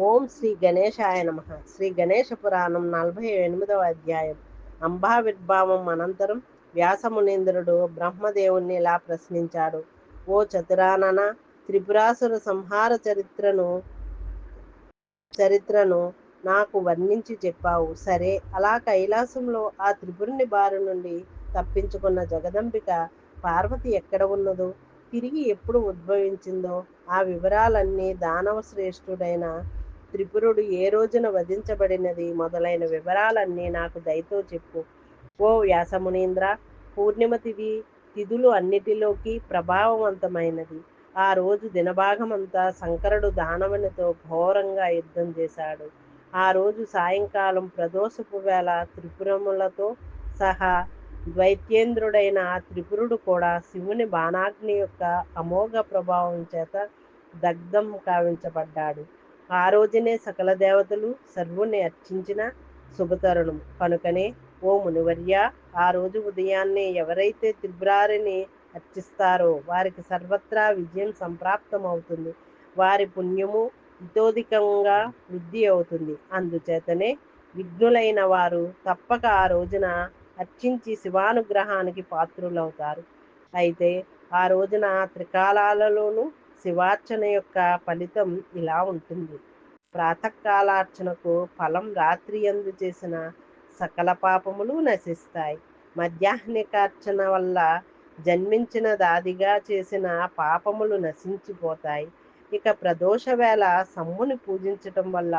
ఓం శ్రీ గణేశాయ నమ. శ్రీ గణేశ పురాణం నలభై ఎనిమిదవ అధ్యాయం. అంబావిర్భావం అనంతరం వ్యాసమునీంద్రుడు బ్రహ్మదేవుణ్ణి ఇలా ప్రశ్నించాడు. ఓ చతురానన త్రిపురాసుర సంహార చరిత్రను చరిత్రను నాకు వర్ణించి చెప్పావు. సరే అలా కైలాసంలో ఆ త్రిపురుని బారి నుండి తప్పించుకున్న జగదంబిక పార్వతి ఎక్కడ ఉన్నదో తిరిగి ఎప్పుడు ఉద్భవించిందో ఆ వివరాలన్నీ దానవ శ్రేష్ఠుడైన త్రిపురుడు ఏ రోజున వధించబడినది? మొదలైన వివరాలన్నీ నాకు దయతో చెప్పు. ఓ వ్యాసమునీంద్ర పూర్ణిమ తిథి తిథులు అన్నిటిలోకి ప్రభావవంతమైనది. ఆ రోజు దినభాగమంతా శంకరుడు దానవునితో ఘోరంగా యుద్ధం చేశాడు. ఆ రోజు సాయంకాలం ప్రదోషపు వేళ త్రిపురములతో సహా ద్వైత్యేంద్రుడైన ఆ త్రిపురుడు కూడా శివుని బాణాగ్ని యొక్క అమోఘ ప్రభావం చేత దగ్ధం కావించబడ్డాడు. ఆ రోజునే సకల దేవతలు సర్వుని అర్చించిన శుభతరుణం. కనుకనే ఓ మునివర్య ఆ రోజు ఉదయాన్నే ఎవరైతే త్రిబ్రారిని అర్చిస్తారో వారికి సర్వత్రా విజయం సంప్రాప్తమవుతుంది. వారి పుణ్యము ఇతోధికంగా వృద్ధి అవుతుంది. అందుచేతనే విఘ్నులైన వారు తప్పక ఆ రోజున అర్చించి శివానుగ్రహానికి పాత్రులవుతారు. అయితే ఆ రోజున త్రికాలాలలోనూ శివార్చన యొక్క ఫలితం ఇలా ఉంటుంది. ప్రాతకాలార్చనకు ఫలం రాత్రి ఎందు చేసిన సకల పాపములు నశిస్తాయి. మధ్యాహ్నికార్చన వల్ల జన్మించిన దాదిగా చేసిన పాపములు నశించిపోతాయి. ఇక ప్రదోష వేళ సమ్ముని పూజించటం వల్ల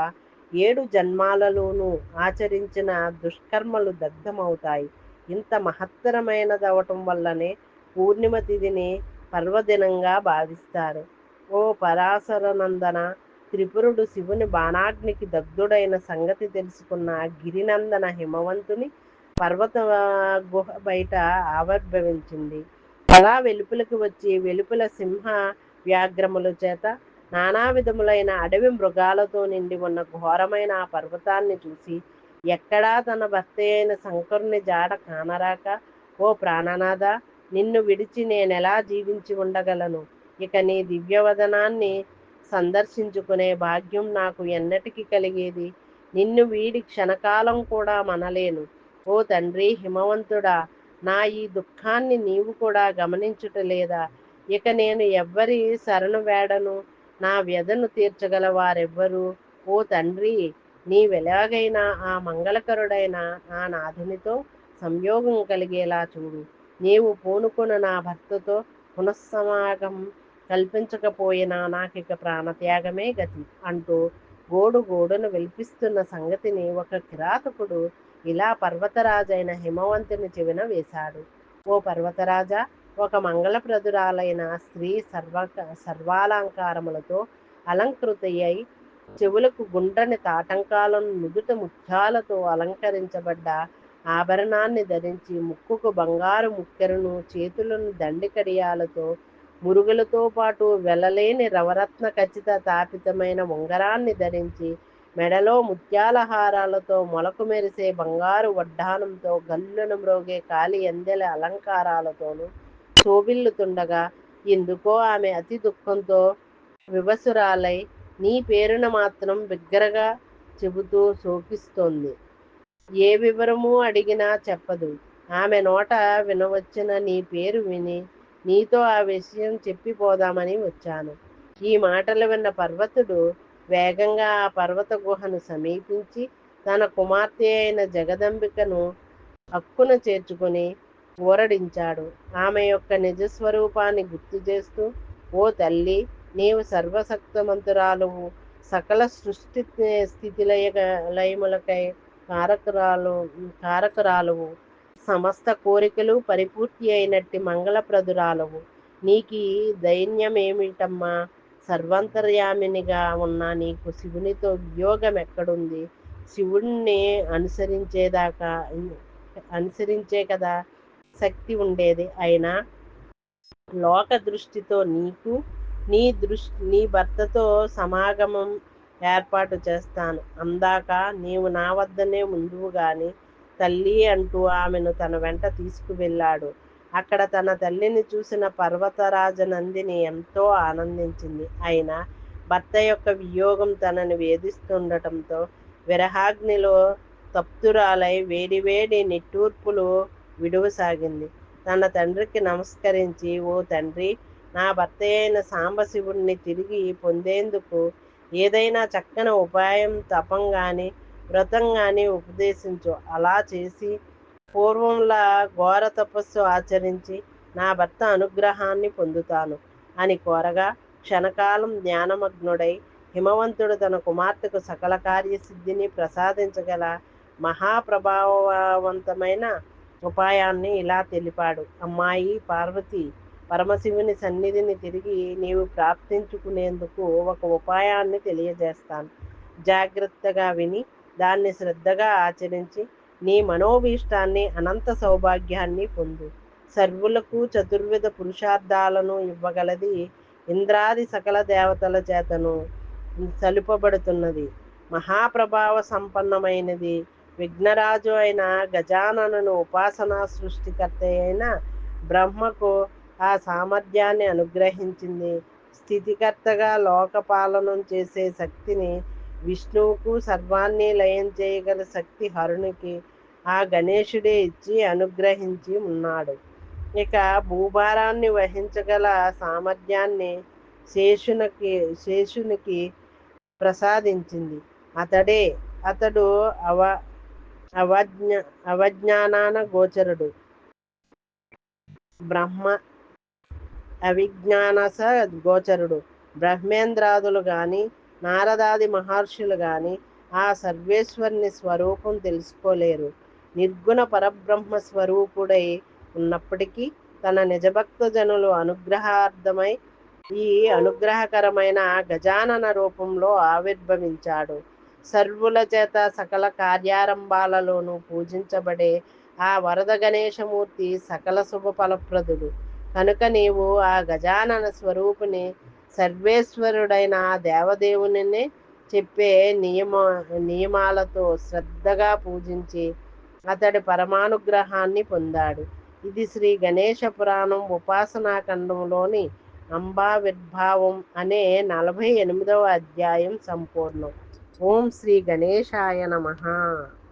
ఏడు జన్మాలలోనూ ఆచరించిన దుష్కర్మలు దగ్ధమవుతాయి. ఇంత మహత్తరమైనదవటం వల్లనే పూర్ణిమ తిథిని పర్వదినంగా భావిస్తారు. ఓ పరాశరనందన త్రిపురుడు శివుని బాణాగ్నికి దగ్ధుడైన సంగతి తెలుసుకున్న గిరినందన హిమవంతుని పర్వత గుహ బయట ఆవిర్భవించింది. అలా వెలుపులకు వచ్చి వెలుపుల సింహ వ్యాఘ్రముల చేత నానా విధములైన అడవి మృగాలతో నిండి ఉన్న ఘోరమైన ఆ పర్వతాన్ని చూసి ఎక్కడా తన భర్త అయిన శంకరుని జాడ కానరాక ఓ ప్రాణనాథ నిన్ను విడిచి నేనెలా జీవించి ఉండగలను? ఇక నీ దివ్యవదనాన్ని సందర్శించుకునే భాగ్యం నాకు ఎన్నటికి కలిగేది? నిన్ను వీడి క్షణకాలం కూడా మనలేను. ఓ తండ్రి హిమవంతుడా నా ఈ దుఃఖాన్ని నీవు కూడా గమనించుటలేదా ఇక నేను ఎవ్వరి శరణు వేడను? నా వ్యధను తీర్చగల వారెవ్వరు? ఓ తండ్రి నీవెలాగైనా ఆ మంగళకరుడైన ఆ నాథునితో సంయోగం కలిగేలా చూడు. నీవు పూనుకున్న నా భర్తతో పునఃసమాగం కల్పించకపోయినా నాకిక ప్రాణత్యాగమే గతి అంటూ గోడు గోడును విల్పిస్తున్న సంగతిని ఒక కిరాతకుడు ఇలా పర్వతరాజైన హిమవంతుని చెవిన వేశాడు. ఓ పర్వతరాజా ఒక మంగళప్రదురాలైన స్త్రీ సర్వ సర్వాలంకారములతో అలంకృతయ్యై చెవులకు గుండ్రని తాటంకాలను నుదుట ముత్యాలతో అలంకరించబడ్డ ఆభరణాన్ని ధరించి ముక్కుకు బంగారు ముక్కెరను చేతులను దండి కడియాలతో మురుగులతో పాటు వెళ్ళలేని రవరత్న ఖచ్చిత తాపితమైన ఉంగరాన్ని ధరించి మెడలో ముత్యాల హారాలతో మొలకు మెరిసే బంగారు వడ్డానంతో గల్లున మ్రోగే కాలి ఎందెల అలంకారాలతోనూ శోభిల్లుతుండగా ఎందుకో ఆమె అతి దుఃఖంతో వివసురాలై నీ పేరున మాత్రం బిగ్గరగా చెబుతూ శోకిస్తోంది. ఏ వివరము అడిగినా చెప్పదు. ఆమె నోట వినవచ్చిన నీ పేరు విని నీతో ఆ విషయం చెప్పిపోదామని వచ్చాను. ఈ మాటలు విన్న పర్వతుడు వేగంగా ఆ పర్వత గుహను సమీపించి తన కుమార్తె అయిన జగదంబికను హక్కున చేర్చుకుని ఊరడించాడు. ఆమె యొక్క నిజస్వరూపాన్ని గుర్తు చేస్తూ ఓ తల్లి నీవు సర్వశక్తమంతురాలువు. సకల సృష్టి స్థితిలయ లయములకై కారకురాలు కారకురాలువు. సమస్త కోరికలు పరిపూర్తి అయినట్టి మంగళప్రదురాలవు. నీకు దైన్యమేమిటమ్మా? సర్వంతర్యామినిగా ఉన్న నీకు శివునితో వియోగం ఎక్కడుంది శివుణ్ణి అనుసరించేదాకా అనుసరించే కదా శక్తి ఉండేది. అయినా లోక దృష్టితో నీకు నీ దృష్టి నీ భర్తతో సమాగమం ఏర్పాటు చేస్తాను. అందాక నీవు నా వద్దనే ఉండువు గాని తల్లి అంటూ ఆమెను తన వెంట తీసుకువెళ్ళాడు. అక్కడ తన తల్లిని చూసిన పర్వతరాజ నందిని ఎంతో ఆనందించింది. అయినా భర్త యొక్క వియోగం తనని వేధిస్తుండటంతో విరహాగ్నిలో తప్తురాలై వేడివేడి నిట్టూర్పులు విడువసాగింది. తన తండ్రికి నమస్కరించి ఓ తండ్రి నా భర్త అయిన సాంబశివుణ్ణి తిరిగి పొందేందుకు ఏదైనా చక్కని ఉపాయం తపం కానీ వ్రతం కానీ ఉపదేశించు. అలా చేసి పూర్వంలా ఘోర తపస్సు ఆచరించి నా భర్త అనుగ్రహాన్ని పొందుతాను అని కోరగా క్షణకాలం జ్ఞానమగ్నుడై హిమవంతుడు తన కుమార్తెకు సకల కార్యసిద్ధిని ప్రసాదించగల మహాప్రభావవంతమైన ఉపాయాన్ని ఇలా తెలిపాడు. అమ్మాయి పార్వతి పరమశివుని సన్నిధిని తిరిగి నీవు ప్రాప్తించుకునేందుకు ఒక ఉపాయాన్ని తెలియజేస్తాను. జాగ్రత్తగా విని దాన్ని శ్రద్ధగా ఆచరించి నీ మనోభీష్టాన్ని అనంత సౌభాగ్యాన్ని పొందు. సర్వులకు చతుర్విధ పురుషార్థాలను ఇవ్వగలది ఇంద్రాది సకల దేవతల చేతను సలుపబడుతున్నది. మహాప్రభావ సంపన్నమైనది. విఘ్నరాజు అయిన గజాననను ఉపాసనా సృష్టికర్త అయిన బ్రహ్మకు ఆ సామర్థ్యాన్ని అనుగ్రహించింది. స్థితికర్తగా లోకపాలనం చేసే శక్తిని విష్ణువుకు సర్వాన్ని లయం చేయగల శక్తి హరునికి ఆ గణేశుడే ఇచ్చి అనుగ్రహించి ఉన్నాడు. ఇక భూభారాన్ని వహించగల సామర్థ్యాన్ని శేషునికి శేషునికి ప్రసాదించింది. అతడే అతడు అవ అవజ్ఞ అవజ్ఞానాన గోచరుడు. బ్రహ్మ అవిజ్ఞానస గోచరుడు. బ్రహ్మేంద్రాదులు కానీ నారదాది మహర్షులు కానీ ఆ సర్వేశ్వరుని స్వరూపం తెలుసుకోలేరు. నిర్గుణ పరబ్రహ్మ స్వరూపుడై ఉన్నప్పటికీ తన నిజభక్త జనులు అనుగ్రహార్థమై ఈ అనుగ్రహకరమైన గజానన రూపంలో ఆవిర్భవించాడు. సర్వుల చేత సకల కార్యారంభాలలోనూ పూజించబడే ఆ వరద గణేశమూర్తి సకల శుభ ఫలప్రదుడు. కనుక నీవు ఆ గజానన స్వరూపుని సర్వేశ్వరుడైన దేవదేవుని చెప్పే నియమ నియమాలతో శ్రద్ధగా పూజించి అతడి పరమానుగ్రహాన్ని పొందాడు. ఇది శ్రీ గణేష పురాణం ఉపాసనా ఖండంలోని అంబా అంబావిర్భావం అనే నలభై ఎనిమిదవ అధ్యాయం సంపూర్ణం. ఓం శ్రీ గణేశాయ నమ.